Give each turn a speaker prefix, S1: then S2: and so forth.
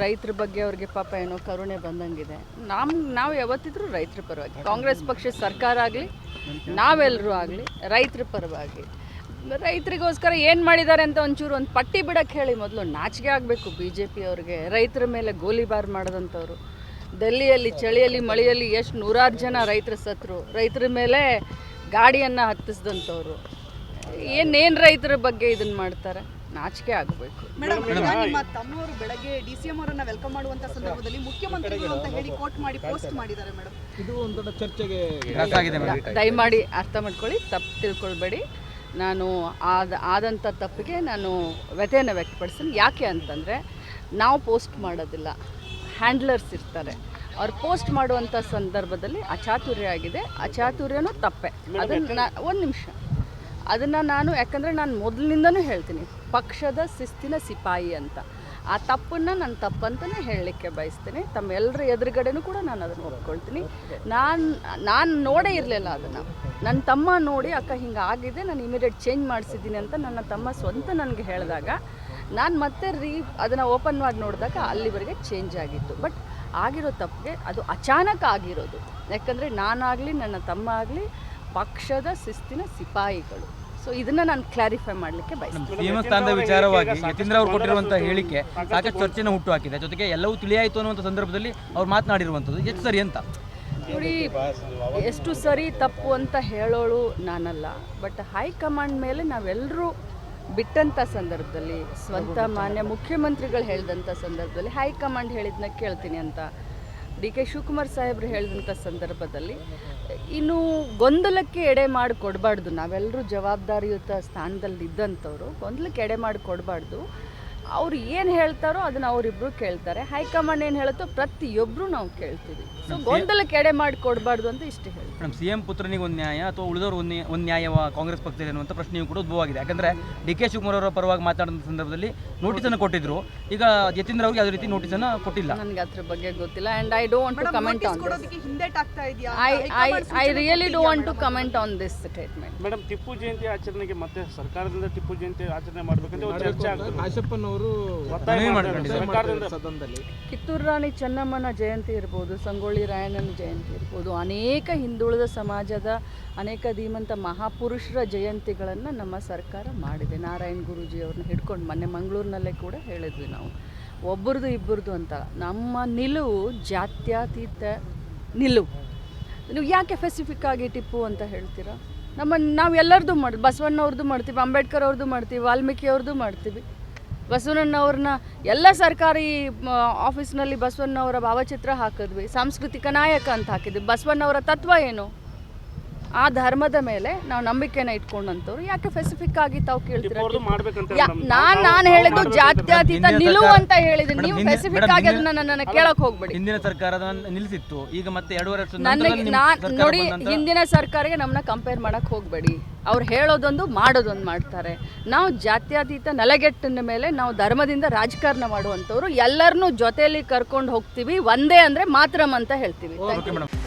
S1: ರೈತರ ಬಗ್ಗೆ ಅವ್ರಿಗೆ ಪಾಪ ಏನೋ ಕರುಣೆ ಬಂದಂಗಿದೆ. ನಮ್ಮ ನಾವು ಯಾವತ್ತಿದ್ರೂ ರೈತರ ಪರವಾಗಿ, ಕಾಂಗ್ರೆಸ್ ಪಕ್ಷ ಸರ್ಕಾರ ಆಗಲಿ ನಾವೆಲ್ಲರೂ ಆಗಲಿ, ರೈತರ ಪರವಾಗಿ. ರೈತರಿಗೋಸ್ಕರ ಏನು ಮಾಡಿದ್ದಾರೆ ಅಂತ ಒಂಚೂರು ಒಂದು ಪಟ್ಟಿ ಬಿಡಕ್ಕೆ ಹೇಳಿ ಮೊದಲು ನಾಚಿಕೆ ಆಗಬೇಕು ಬಿ ಜೆ ಪಿ ಅವ್ರಿಗೆ. ರೈತರ ಮೇಲೆ ಗೋಲಿಬಾರ್ ಮಾಡಿದಂಥವ್ರು. ಡೆಲ್ಲಿಯಲ್ಲಿ ಚಳಿಯಲ್ಲಿ, ಮಳೆಯಲ್ಲಿ ಎಷ್ಟು ನೂರಾರು ಜನ ರೈತರ ಸತ್ರು. ರೈತರ ಮೇಲೆ ಗಾಡಿಯನ್ನು ಹತ್ತಿಸಿದಂಥವ್ರು. ಏನೇನು ರೈತರ ಬಗ್ಗೆ ಇದನ್ನು ಮಾಡ್ತಾರೆ? ನಾಚಿಕೆ ಆಗಬೇಕು.
S2: ಮೇಡಮ್ ನಿಮ್ಮ ತಮ್ಮವರು ಬೆಳಗ್ಗೆ ಡಿ ಸಿ ಎಂ ಅವರನ್ನ ವೆಲ್ಕಮ್ ಮಾಡುವಂತ ಸಂದರ್ಭದಲ್ಲಿ ಮುಖ್ಯಮಂತ್ರಿಗಳು ಅಂತ ಹೇಳಿ ಕೋಟ್ ಮಾಡಿ ಪೋಸ್ಟ್ ಮಾಡಿದ್ದಾರೆ ಮೇಡಮ್.
S3: ಇದು ಒಂದು ದೊಡ್ಡ ಚರ್ಚೆಗೆ
S1: ದಯಮಾಡಿ ಅರ್ಥ ಮಾಡ್ಕೊಳ್ಳಿ ತಪ್ಪು ತಿಳ್ಕೊಳ್ಬೇಡಿ. ನಾನು ಆದ ಆದಂಥ ತಪ್ಪಿಗೆ ನಾನು ವ್ಯಥೆಯನ್ನು ವ್ಯಕ್ತಪಡಿಸ್ತೀನಿ. ಯಾಕೆ ಅಂತಂದರೆ ನಾವು ಪೋಸ್ಟ್ ಮಾಡೋದಿಲ್ಲ. ಹ್ಯಾಂಡ್ಲರ್ಸ್ ಇರ್ತಾರೆ. ಅವ್ರು ಪೋಸ್ಟ್ ಮಾಡುವಂಥ ಸಂದರ್ಭದಲ್ಲಿ ಅಚಾತುರ್ಯ ಆಗಿದೆ. ಅಚಾತುರ್ಯನೂ ತಪ್ಪೆ. ಅದನ್ನು ಒಂದು ನಿಮಿಷ. ಅದನ್ನು ನಾನು ಯಾಕಂದರೆ ನಾನು ಮೊದಲಿನಿಂದನೂ ಹೇಳ್ತೀನಿ, ಪಕ್ಷದ ಶಿಸ್ತಿನ ಸಿಪಾಯಿ ಅಂತ. ಆ ತಪ್ಪನ್ನು ನಾನು ತಪ್ಪಂತಲೇ ಹೇಳಲಿಕ್ಕೆ ಬಯಸ್ತೀನಿ. ತಮ್ಮೆಲ್ಲರ ಎದುರುಗಡೆನೂ ಕೂಡ ನಾನು ಅದನ್ನು ಒಪ್ಕೊಳ್ತೀನಿ. ನಾನು ನಾನು ನೋಡೇ ಇರಲಿಲ್ಲ ಅದನ್ನು. ನನ್ನ ತಮ್ಮ ನೋಡಿ, ಅಕ್ಕ, ಹಿಂಗೆ ಆಗಿದೆ, ನಾನು ಇಮಿಡಿಯೇಟ್ ಚೇಂಜ್ ಮಾಡಿಸಿದ್ದೀನಿ ಅಂತ ನನ್ನ ತಮ್ಮ ಸ್ವಂತ ನನಗೆ ಹೇಳಿದಾಗ, ನಾನು ಮತ್ತೆ ರೀ, ಅದನ್ನು ಓಪನ್ ಮಾಡಿ ನೋಡಿದಾಗ ಅಲ್ಲಿವರೆಗೆ ಚೇಂಜ್ ಆಗಿತ್ತು. ಬಟ್ ಆಗಿರೋ ತಪ್ಪಿಗೆ ಅದು ಅಚಾನಕ್ ಆಗಿರೋದು. ಯಾಕಂದರೆ ನಾನಾಗಲಿ, ನನ್ನ ತಮ್ಮ ಆಗಲಿ ಪಕ್ಷದ ಶಿಸ್ತಿನ ಸಿಪಾಯಿಗಳು. ಸೊ ಇದನ್ನ ನಾನು ಕ್ಲಾರಿಫೈ ಮಾಡಲಿಕ್ಕೆ ಬಯಸ್ತೀನಿ.
S4: ಸ್ಥಾನದ ವಿಚಾರವಾಗಿ ಯತೀಂದ್ರ ಅವರು ಕೊಟ್ಟಿರುವಂತಹ ಹೇಳಿಕೆ ಸಾಕಷ್ಟು ಚರ್ಚೆನ ಹುಟ್ಟು ಹಾಕಿದೆ. ಜೊತೆಗೆ ಎಲ್ಲವೂ ತಿಳಿಯಾಯಿತು ಅನ್ನುವಂಥ ಸಂದರ್ಭದಲ್ಲಿ ಅವ್ರು ಮಾತನಾಡಿರುವಂಥದ್ದು. ಎಷ್ಟು ಸರಿ ಅಂತ?
S1: ನೋಡಿ ಎಷ್ಟು ಸರಿ ತಪ್ಪು ಅಂತ ಹೇಳೋಳು ನಾನಲ್ಲ. ಬಟ್ ಹೈಕಮಾಂಡ್ ಮೇಲೆ ನಾವೆಲ್ಲರೂ ಬಿಟ್ಟಂಥ ಸಂದರ್ಭದಲ್ಲಿ ಸ್ವಂತ ಮಾನ್ಯ ಮುಖ್ಯಮಂತ್ರಿಗಳು ಹೇಳಿದಂಥ ಸಂದರ್ಭದಲ್ಲಿ ಹೈಕಮಾಂಡ್ ಹೇಳಿದ್ನ ಕೇಳ್ತೀನಿ ಅಂತ. ಡಿ ಕೆ ಶಿವಕುಮಾರ್ ಸಾಹೇಬ್ರು ಹೇಳಿದಂಥ ಸಂದರ್ಭದಲ್ಲಿ, ಇನ್ನು ಗೊಂದಲಕ್ಕೆ ಎಡೆ ಮಾಡಿ ಕೊಡಬಾರ್ದು. ನಾವೆಲ್ಲರೂ ಜವಾಬ್ದಾರಿಯುತ ಸ್ಥಾನದಲ್ಲಿ ಇದ್ದಂಥವ್ರು ಗೊಂದಲಕ್ಕೆ ಎಡೆ ಮಾಡಿ ಕೊಡಬಾರ್ದು. ಅವ್ರು ಏನು ಹೇಳ್ತಾರೋ ಅದನ್ನ ಅವರಿಬ್ಬರು ಕೇಳ್ತಾರೆ. ಹೈಕಮಾಂಡ್ ಏನು ಹೇಳುತ್ತೋ ಪ್ರತಿಯೊಬ್ಬರು ನಾವು ಕೇಳ್ತೀವಿ. ಸೊ ಗೊಂದಲಕ್ಕೆ ಎಡೆ ಮಾಡಿ ಕೊಡಬಾರ್ದು ಅಂತ ಇಷ್ಟು ಹೇಳಿ
S4: ಮೇಡಮ್ ಸಿಎಂ ಪುತ್ರನಿಗೆ ಒಂದು ನ್ಯಾಯ ಅಥವಾ ಉಳಿದವರು ಒಂದು ಒಂದು ನ್ಯಾಯವ ಕಾಂಗ್ರೆಸ್ ಪಕ್ಷದಲ್ಲಿ ಅನ್ನುವಂಥ ಪ್ರಶ್ನೆಯೂ ಕೂಡ ಉದ್ಭವವಾಗಿದೆ. ಯಾಕಂದ್ರೆ ಡಿ ಕೆ ಶಿವಕುಮಾರ್ ಅವರ ಪರವಾಗಿ ಮಾತಾಡಿದ ಸಂದರ್ಭದಲ್ಲಿ ನೋಟಿಸನ್ನು ಕೊಟ್ಟಿದ್ರು. ಈಗ ಯತೀಂದ್ರ ಅವ್ರಿಗೆ ಯಾವುದೇ ರೀತಿ ನೋಟಿಸನ್ನು ಕೊಟ್ಟಿಲ್ಲ.
S1: ನನಗೆ ಅದ್ರ ಬಗ್ಗೆ ಗೊತ್ತಿಲ್ಲ. And I don't to comment on this
S2: ಕೊಡೋದಕ್ಕೆ ಹಿಂದೇಟ್ ಆಗ್ತಾ ಇದೆಯಾ?
S1: I I I really do want to comment on this statement
S5: madam Tipu Jayanti ಆಚರಣೆಗೆ ಮತ್ತೆ ಸರ್ಕಾರದಿಂದ ಟಿಪ್ಪು ಜಯಂತಿ ಆಚರಣೆ ಮಾಡಬೇಕಂತ ಒಂದು ಚರ್ಚೆ ಆಗ್ತದೆ.
S3: ಕಾಶಪ್ಪನವರು
S5: ಒತ್ತಾಯ ಮಾಡ್ತಾರೆ ಸರ್ಕಾರದಿಂದ
S3: ಸದನದಲ್ಲಿ
S1: ಕಿತ್ತೂರು ರಾಣಿ ಚೆನ್ನಮ್ಮನ ಜಯಂತಿ ಇರ್ಬೋದು ಸಂಗೊಳ್ಳಿ ರಾಯಣ್ಣನ ಜಯಂತಿ ಇರ್ಬೋದು ಅನೇಕ ಹಿಂದುಳಿದ ಸಮಾಜದ ಅನೇಕ ಧೀಮಂತ ಮಹಾಪುರುಷರ ಜಯಂತಿಗಳನ್ನು ನಮ್ಮ ಸರ್ಕಾರ ಮಾಡಿದೆ. ನಾರಾಯಣ್ ಗುರೂಜಿ ಅವ್ರನ್ನ ಹಿಡ್ಕೊಂಡು ಮೊನ್ನೆ ಮಂಗಳೂರಿನಲ್ಲೇ ಕೂಡ ಹೇಳಿದ್ವಿ ನಾವು. ಒಬ್ಬರದು ಇಬ್ಬರದು ಅಂತ. ನಮ್ಮ ನಿಲುವು ಜಾತ್ಯತೀತ ನಿಲುವು. ನೀವು ಯಾಕೆ ಫೆಸಿಫಿಕ್ ಆಗಿ ಟಿಪ್ಪು ಅಂತ ಹೇಳ್ತೀರಾ? ನಮ್ಮ ನಾವು ಎಲ್ಲರದ್ದು ಮಾಡಿ ಬಸವಣ್ಣವ್ರದ್ದು ಮಾಡ್ತೀವಿ ಅಂಬೇಡ್ಕರ್ ಅವ್ರದ್ದು ಮಾಡ್ತೀವಿ ವಾಲ್ಮೀಕಿ ಅವ್ರದ್ದು ಮಾಡ್ತೀವಿ. ಬಸವಣ್ಣವ್ರನ್ನ ಎಲ್ಲ ಸರ್ಕಾರಿ ಆಫೀಸ್ನಲ್ಲಿ ಬಸವಣ್ಣವರ ಭಾವಚಿತ್ರ ಹಾಕಿದ್ವಿ. ಸಾಂಸ್ಕೃತಿಕ ನಾಯಕ ಅಂತ ಹಾಕಿದ್ವಿ. ಬಸವಣ್ಣವರ ತತ್ವ ಏನು? ಆ ಧರ್ಮದ ಮೇಲೆ ನಾವು ನಂಬಿಕೆನ ಇಟ್ಕೊಂಡಂತವ್ರು ಯಾಕೆ ಸ್ಪೆಸಿಫಿಕ್ ಆಗಿ ತಾವು ಕೇಳ್ತೀರಾ. ನಾನ್ ನಾನು ಹೇಳಿದ್ದು ಜಾತ್ಯತೀತ
S4: ಹಿಂದಿನ
S1: ನಿಲುವು ಅಂತ ಹೇಳಿದ್ದೀನಿ. ನೀವು ಸ್ಪೆಸಿಫಿಕ್ ಆಗಿ ಅದನ್ನ ನನ್ನ ಕೇಳಕ್ ಹೋಗ್ಬೇಡಿ.
S4: ಹಿಂದಿನ ಸರ್ಕಾರದ ನಿಲ್ಲಿಸಿತ್ತು. ಈಗ ಮತ್ತೆ ಎರಡೂವರೆ ವರ್ಷ
S1: ನನಗೆ ನಾನು ನೋಡಿ ಹಿಂದಿನ ಸರ್ಕಾರಕ್ಕೆ ನಮ್ಮನ್ನ ಕಂಪೇರ್ ಮಾಡಕ್ ಹೋಗಬೇಡಿ. ಅವ್ರು ಹೇಳೋದೊಂದು ಮಾಡೋದೊಂದು ಮಾಡ್ತಾರೆ. ನಾವು ಜಾತ್ಯತೀತ ನೆಲೆಗೆಟ್ಟಿನ ಮೇಲೆ ನಾವು ಧರ್ಮದಿಂದ ರಾಜಕಾರಣ ಮಾಡುವಂಥವ್ರು. ಎಲ್ಲರನ್ನೂ ಜೊತೆಯಲ್ಲಿ ಕರ್ಕೊಂಡು ಹೋಗ್ತೀವಿ. ಒಂದೇ ಅಂದ್ರೆ ಮಾತ್ರಮ್ ಅಂತ ಹೇಳ್ತೀವಿ.